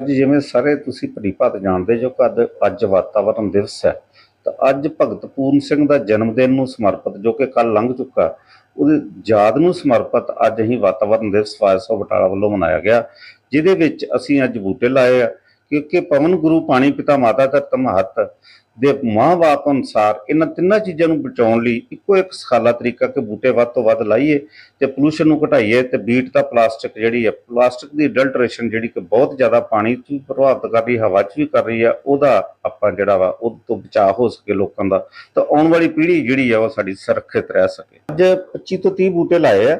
ਅੱਜ ਜਿਵੇਂ ਸਾਰੇ ਤੁਸੀਂ ਭਲੀਭਾਂਤ ਜਾਣਦੇ ਜੋ ਕਿ ਅੱਜ- ਅੱਜ ਵਾਤਾਵਰਣ ਦਿਵਸ ਹੈ, ਤਾਂ ਅੱਜ ਭਗਤ ਪੂਰਨ ਸਿੰਘ ਦਾ ਜਨਮ ਦਿਨ ਨੂੰ ਸਮਰਪਿਤ ਜੋ ਕਿ ਕੱਲ ਲੰਘ ਚੁੱਕਾ ਉਹਦੇ ਯਾਦ ਨੂੰ ਸਮਰਪਿਤ ਅੱਜ ਹੀ ਵਾਤਾਵਰਣ ਦਿਵਸ ਫਾਇਸੋ ਬਟਾਲਾ ਵੱਲੋਂ ਮਨਾਇਆ ਗਿਆ, ਜਿਹਦੇ ਵਿੱਚ ਅਸੀਂ ਅੱਜ ਬੂਟੇ ਲਾਏ ਆ ਕਿਉਂਕਿ ਪਵਨ ਗੁਰੂ ਪਾਣੀ ਪਿਤਾ ਮਾਤਾ ਧਰਤ ਮਹੱਤ ਦੇ ਮਾਂ-ਬਾਪ ਅਨੁਸਾਰ ਇਹਨਾਂ ਤਿੰਨਾਂ ਚੀਜ਼ਾਂ ਨੂੰ ਬਚਾਉਣ ਲਈ ਇੱਕੋ ਇੱਕ ਸਖਾਲਾ ਤਰੀਕਾ ਕਿ ਬੂਟੇ ਵੱਧ ਤੋਂ ਵੱਧ ਲਾਈਏ ਤੇ ਪੋਲੂਸ਼ਨ ਨੂੰ ਘਟਾਈਏ ਤੇ ਬੀਟ ਦਾ ਪਲਾਸਟਿਕ ਜਿਹੜੀ ਹੈ ਪਲਾਸਟਿਕ ਦੀ ਅਡਲਟਰੇਸ਼ਨ ਜਿਹੜੀ ਕਿ ਬਹੁਤ ਜ਼ਿਆਦਾ ਪਾਣੀ 'ਚ ਵੀ ਪ੍ਰਭਾਵਿਤ ਕਰ ਰਹੀ, ਹਵਾ 'ਚ ਵੀ ਕਰ ਰਹੀ ਆ, ਉਹਦਾ ਆਪਾਂ ਜਿਹੜਾ ਵਾ, ਉਹ ਤੋਂ ਬਚਾਅ ਹੋ ਸਕੇ ਲੋਕਾਂ ਦਾ। ਤਾਂ ਆਉਣ ਵਾਲੀ ਪੀੜ੍ਹੀ ਜਿਹੜੀ ਆ, ਉਹ ਸਾਡੀ ਸੁਰੱਖਿਅਤ ਰਹਿ ਸਕੇ। ਅੱਜ 25 ਤੋਂ 30 ਬੂਟੇ ਲਾਏ ਆ,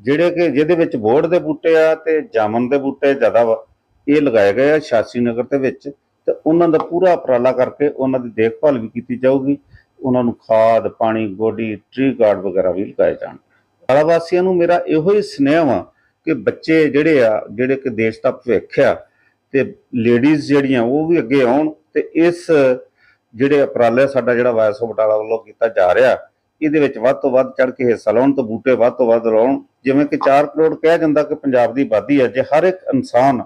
ਜਿਹੜੇ ਕਿ ਜਿਹਦੇ ਵਿੱਚ ਬੋਰਡ ਦੇ ਬੂਟੇ ਆ ਤੇ ਜਾਮਨ ਦੇ ਬੂਟੇ ਜ਼ਿਆਦਾ ਵਾ ਇਹ ਲਗਾਏ ਗਏ ਆ ਸ਼ਾਸੀ ਨਗਰ ਦੇ ਵਿੱਚ ਤੇ ਉਹਨਾਂ ਦਾ ਪੂਰਾ ਉਪਰਾਲਾ ਕਰਕੇ ਉਹਨਾਂ ਦੀ ਦੇਖਭਾਲ ਵੀ ਕੀਤੀ ਜਾਊਗੀ। ਉਹਨਾਂ ਨੂੰ ਖਾਦ, ਪਾਣੀ, ਗੋਡੀ ਟ੍ਰੀ ਗਾਰਡ ਵਗੈਰਾ ਵੀ ਲਗਾਏ ਜਾਣ। ਆਲਾ ਵਾਸੀਆਂ ਨੂੰ ਮੇਰਾ ਇਹੋ ਹੀ ਸੁਨੇਹਾ ਵਾ ਕਿ ਬੱਚੇ ਜਿਹੜੇ ਆ, ਜਿਹੜੇ ਕਿ ਦੇਸ਼ ਦਾ ਭਵਿੱਖ ਆ ਤੇ ਲੇਡੀਜ਼ ਜਿਹੜੀਆਂ ਉਹ ਵੀ ਅੱਗੇ ਆਉਣ ਤੇ ਇਸ ਜਿਹੜੇ ਉਪਰਾਲੇ ਸਾਡਾ ਜਿਹੜਾ ਵਾਇਸ ਬਟਾਲਾ ਵੱਲੋਂ ਕੀਤਾ ਜਾ ਰਿਹਾ, ਇਹਦੇ ਵਿੱਚ ਵੱਧ ਤੋਂ ਵੱਧ ਚੜ ਕੇ ਹਿੱਸਾ ਲਾਉਣ ਤੇ ਬੂਟੇ ਵੱਧ ਤੋਂ ਵੱਧ ਲਾਉਣ। ਜਿਵੇਂ ਕਿ 4 ਕਰੋੜ ਕਿਹਾ ਜਾਂਦਾ ਕਿ ਪੰਜਾਬ ਦੀ ਆਬਾਦੀ ਹੈ, ਜੇ ਹਰ ਇੱਕ ਇਨਸਾਨ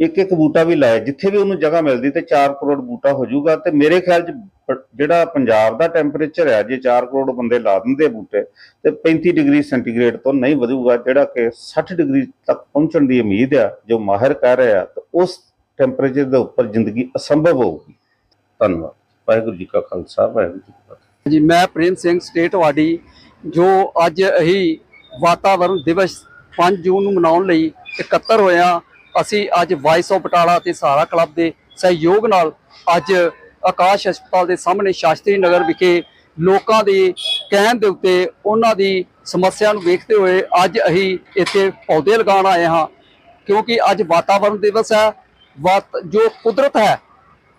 ਇੱਕ ਇੱਕ ਬੂਟਾ ਵੀ ਲਾਇਆ, ਜਿੱਥੇ ਵੀ ਉਹਨੂੰ ਜਗ੍ਹਾ ਮਿਲਦੀ ਤੇ 4 ਕਰੋੜ ਬੂਟਾ ਹੋ ਜਾਊਗਾ ਤੇ ਮੇਰੇ ਖਿਆਲ 'ਚ ਪ- ਜਿਹੜਾ ਪੰਜਾਬ ਦਾ ਟੈਂਪਰੇਚਰ ਹੈ ਜੇ 4 ਕਰੋੜ ਬੰਦੇ ਲਾ ਦਿੰਦੇ ਬੂਟੇ, ਤੇ 35 ਡਿਗਰੀ ਸੈਂਟੀਗ੍ਰੇਡ ਤੋਂ ਨਹੀਂ ਵਧੂਗਾ, ਜਿਹੜਾ ਕਿ 60 ਡਿਗਰੀ ਤੱਕ ਪਹੁੰਚਣ ਦੀ ਉਮੀਦ ਆ, ਜੋ ਮਾਹਿਰ ਕਹਿ ਰਹੇ ਆ ਤੇ ਉਸ ਟੈਂਪਰੇਚਰ ਦੇ ਉੱਪਰ ਜ਼ਿੰਦਗੀ ਅਸੰਭਵ ਹੋਊਗੀ। ਧੰਨਵਾਦ। ਵਾਹਿਗੁਰੂ ਜੀ ਕਾ ਖਾਲਸਾ, ਵਾਹਿਗੁਰੂ ਜੀ ਕੀ ਫਤਿਹ। ਜੀ ਮੈਂ ਪ੍ਰੇਮ ਸਿੰਘ ਸਟੇਟ ਵਾਡੀ, ਜੋ ਅੱਜ ਅਸੀਂ ਵਾਤਾਵਰਣ ਦਿਵਸ 5 ਜੂਨ ਨੂੰ ਮਨਾਉਣ ਲਈ ਇਕੱਤਰ ਹੋਇਆ। ਅਸੀਂ ਅੱਜ ਵਾਇਸ ਆਫ ਬਟਾਲਾ ਤੇ ਸਹਾਰਾ ਕਲੱਬ ਦੇ ਸਹਿਯੋਗ ਨਾਲ ਅੱਜ ਆਕਾਸ਼ ਹਸਪਤਾਲ ਦੇ ਸਾਹਮਣੇ ਸ਼ਾਸਤਰੀ ਨਗਰ ਵਿਖੇ ਲੋਕਾਂ ਦੇ ਕਹਿਣ ਦੇ ਉੱਤੇ ਉਹਨਾਂ ਦੀ ਸਮੱਸਿਆ ਨੂੰ ਵੇਖਦੇ ਹੋਏ ਅੱਜ ਅਸੀਂ ਇੱਥੇ ਪੌਦੇ ਲਗਾਉਣ ਆਏ ਹਾਂ। ਕਿਉਂਕਿ ਅੱਜ ਵਾਤਾਵਰਣ ਦਿਵਸ ਹੈ। ਵਾਤ, ਜੋ ਕੁਦਰਤ ਹੈ,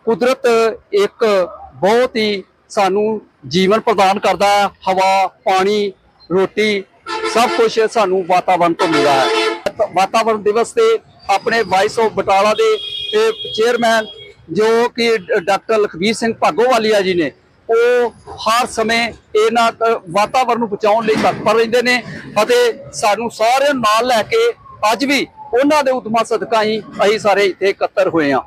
ਕੁਦਰਤ ਇੱਕ ਬਹੁਤ ਹੀ ਸਾਨੂੰ ਜੀਵਨ ਪ੍ਰਦਾਨ ਕਰਦਾ ਹੈ। ਹਵਾ, ਪਾਣੀ, ਰੋਟੀ, ਸਭ ਕੁਝ ਸਾਨੂੰ ਵਾਤਾਵਰਣ ਤੋਂ ਮਿਲਦਾ ਹੈ। ਵਾਤਾਵਰਣ ਦਿਵਸ ਤੇ ਆਪਣੇ ਵਾਈਸ ਆਫ ਬਟਾਲਾ ਦੇ ਚੇਅਰਮੈਨ ਜੋ ਕਿ ਡਾਕਟਰ ਲਖਬੀਰ ਸਿੰਘ ਭਾਗੋਵਾਲੀਆ ਜੀ ਨੇ, ਉਹ ਹਰ ਸਮੇਂ ਇਹਨਾਂ ਤ- ਵਾਤਾਵਰਣ ਨੂੰ ਬਚਾਉਣ ਲਈ ਤਤਪਰ ਰਹਿੰਦੇ ਨੇ ਅਤੇ ਸਾਨੂੰ ਸਾਰਿਆਂ ਨਾਲ ਲੈ ਕੇ ਅੱਜ ਵੀ ਉਹਨਾਂ ਦੇ ਉਦਮਾਂ ਸਦਕਾ ਹੀ ਅਸੀਂ ਸਾਰੇ ਇੱਥੇ ਇਕੱਤਰ ਹੋਏ ਹਾਂ।